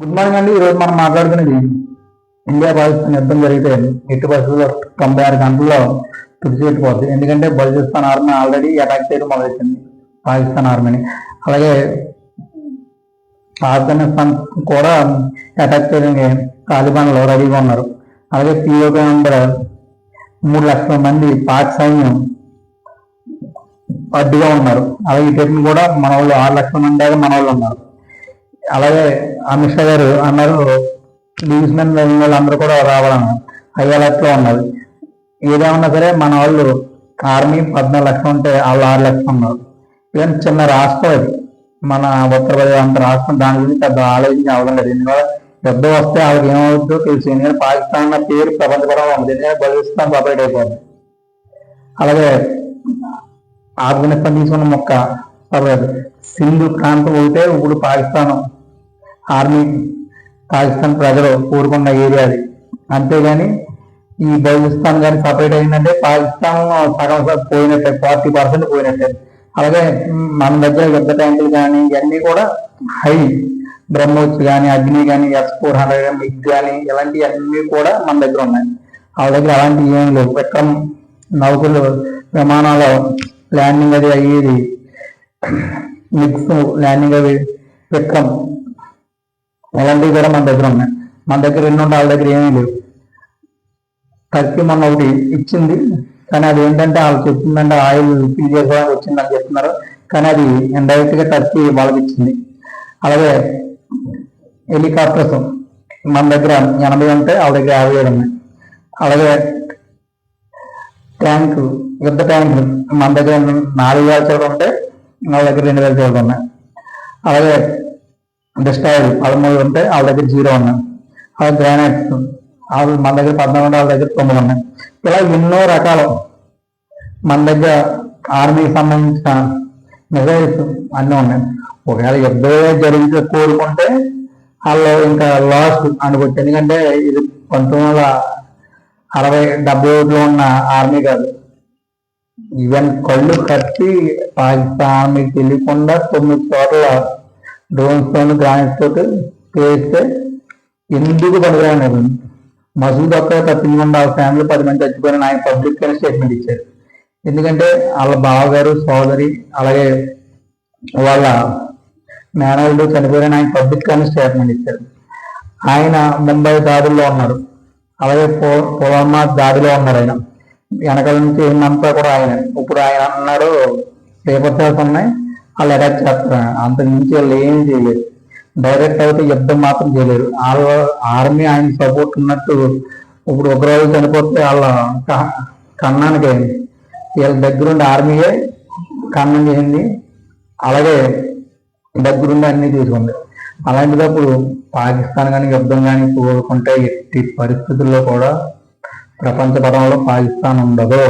Good morning అండి. ఈరోజు మనం మాట్లాడుకునేది ఇండియా పాకిస్తాన్ యుద్ధం జరిగితే ఎట్టి పరిస్థితుల్లో తొంభై ఆరు గంటల్లో తుడిచిపెట్టిపోద్ది. ఎందుకంటే బలూచిస్తాన్ ఆర్మీ ఆల్రెడీ అటాక్ చేయడం మొదలెట్టింది పాకిస్తాన్ ఆర్మీని అలాగే ఆఫ్ఘనిస్తాన్ కూడా అటాక్ చేయడానికి తాలిబాన్లు రెడీగా ఉన్నారు. అలాగే పిఓపి నంబర్ మూడు లక్షల మంది పాక్ సైన్యం అడ్డుగా ఉన్నారు. అలాగే ఇటు కూడా మన వాళ్ళు ఆరు లక్షల మంది దాకా మన వాళ్ళు ఉన్నారు. అలాగే అమిత్ షా గారు అన్నారు లీవ్స్ మెన్ వెళ్ళిన వాళ్ళందరూ కూడా రావాలన్నారు హై అలర్ట్లో ఉన్నది. ఏదేమన్నా సరే మన వాళ్ళు ఆర్మీ పద్నాలుగు లక్షలు ఉంటే వాళ్ళు ఆరు లక్షలు ఉన్నారు. ఈవెన్ చిన్న రాష్ట్రం ఇది. మన ఉత్తరప్రదేశ్ అంత రాష్ట్రం దాని గురించి పెద్ద ఆలోచించి అవడం లేదు. ఎందుకంటే పెద్ద వస్తే వాళ్ళకి ఏమవుతుందో తెలుసు ఎందుకంటే పాకిస్తాన్ అన్న పేరు ప్రపంచపరంగా ఉంది. ఎందుకంటే బలిస్తాన్ సపరేట్ అయిపోతుంది అలాగే ఆఫ్ఘనిస్తాన్ తీసుకున్న మొక్క సింధు ప్రాంతం ఉంటే ఇప్పుడు పాకిస్తాన్. ఆర్మీ పాకిస్తాన్ ప్రజలు కోరుకున్న ఏరియా అది. అంతేగాని ఈ బలూచిస్తాన్ కానీ సపరేట్ అయిందంటే పాకిస్తాన్ సగం సగం పోయినట్టే ఫార్టీ పర్సెంట్ పోయినట్టే. అలాగే మన దగ్గర యుద్ధ ట్యాంకులు కానీ ఇవన్నీ కూడా హై. బ్రహ్మోస్ కానీ అగ్ని కానీ ఎస్ ఫోర్ హండ్రెడ్ మిగ్ కానీ ఇలాంటివన్నీ కూడా మన దగ్గర ఉన్నాయి. వాళ్ళ దగ్గర అలాంటివి ఏం లేవు. విక్రమ్ నౌకలు విమానాల ల్యాండింగ్ అది అయ్యేది. మిక్స్ ల్యాండింగ్ అవి విక్రమ్ అలాంటివి కూడా మన దగ్గర ఉన్నాయి. మన దగ్గర ఎన్ని ఉంటే వాళ్ళ దగ్గర ఏమీ లేవు. టర్కీ మొన్న ఒకటి ఇచ్చింది కానీ అది ఏంటంటే వాళ్ళు చెప్తుందంటే ఆయిల్ ఫిల్ చేసుకోవడానికి వచ్చిందని చెప్తున్నారు. కానీ అది ఇండైరెక్ట్గా టర్కీ వాళ్ళకి ఇచ్చింది. అలాగే హెలికాప్టర్స్ మన దగ్గర ఎనభై ఉంటాయి వాళ్ళ దగ్గర యాభై ఏడు ఉన్నాయి. అలాగే ట్యాంక్ యుద్ధ ట్యాంక్ మన దగ్గర నాలుగు వేల చోట్ల ఉంటే వాళ్ళ దగ్గర రెండు వేల చోట్ల ఉన్నాయి. అలాగే డిస్టాయిల్ పదమూడు ఉంటే వాళ్ళ దగ్గర జీరో ఉన్నాయి. అలాగే గ్రానైట్స్ వాళ్ళు మన దగ్గర పద్నాలుగు ఉంటే వాళ్ళ దగ్గర తొమ్మిది ఉన్నాయి. ఇలా ఎన్నో రకాలు. మన దగ్గర ఆర్మీకి సంబంధించిన మిజైల్స్ అన్నీ ఉన్నాయి. ఒకవేళ యుద్ధం జరిగితే కోరుకుంటే వాళ్ళు ఇంకా లాస్ అనుకోవచ్చు ఎందుకంటే ఇది పంతొమ్మిది వందల అరవై డెబ్బై ఒకటిలో ఉన్న ఆర్మీ కాదు. ఈవెన్ కళ్ళు కట్టి పాకిస్తాన్ ఆర్మీకి తెలియకుండా తొమ్మిది చోట్ల డ్రోన్తో గ్రానైట్ తోటి పేస్తే ఎందుకు పనికిరాలేదు మసూద్ ఒక్క తప్పించకుండా ఆ ఫ్యామిలీ పది మంది చచ్చిపోయిన ఆయన పబ్లిక్ అని స్టేట్మెంట్ ఇచ్చారు. ఎందుకంటే వాళ్ళ బావగారు సోదరి అలాగే వాళ్ళ మేనల్డ్ చనిపోయిన ఆయన పబ్లిక్ అని స్టేట్మెంట్ ఇచ్చారు. ఆయన ముంబై దాడుల్లో ఉన్నారు. అలాగే పో దాడిలో ఉన్నారు ఆయన. వెనకాల నుంచి ఉన్నంతా కూడా ఆయన. ఇప్పుడు ఆయన అన్నారు పేపర్ షాట్స్ ఉన్నాయి. వాళ్ళు అటాక్ చేస్తారు. అంత మించి వాళ్ళు ఏం చేయలేరు. డైరెక్ట్ అయితే యుద్ధం మాత్రం చేయలేరు. వాళ్ళ ఆర్మీ ఆయన సపోర్ట్ ఉన్నట్టు ఇప్పుడు ఒక రోజు చనిపోతే వాళ్ళ కన్నానికి అయింది. వీళ్ళ దగ్గరుండి ఆర్మీయే కన్నం చేసింది. అలాగే దగ్గరుండి అన్ని తీసుకుంది. అలాంటిదప్పుడు పాకిస్తాన్ కానీ యుద్ధం కానీ కోరుకుంటే ఎట్టి పరిస్థితుల్లో కూడా ప్రపంచ పటంలో పాకిస్తాన్ ఉండదు.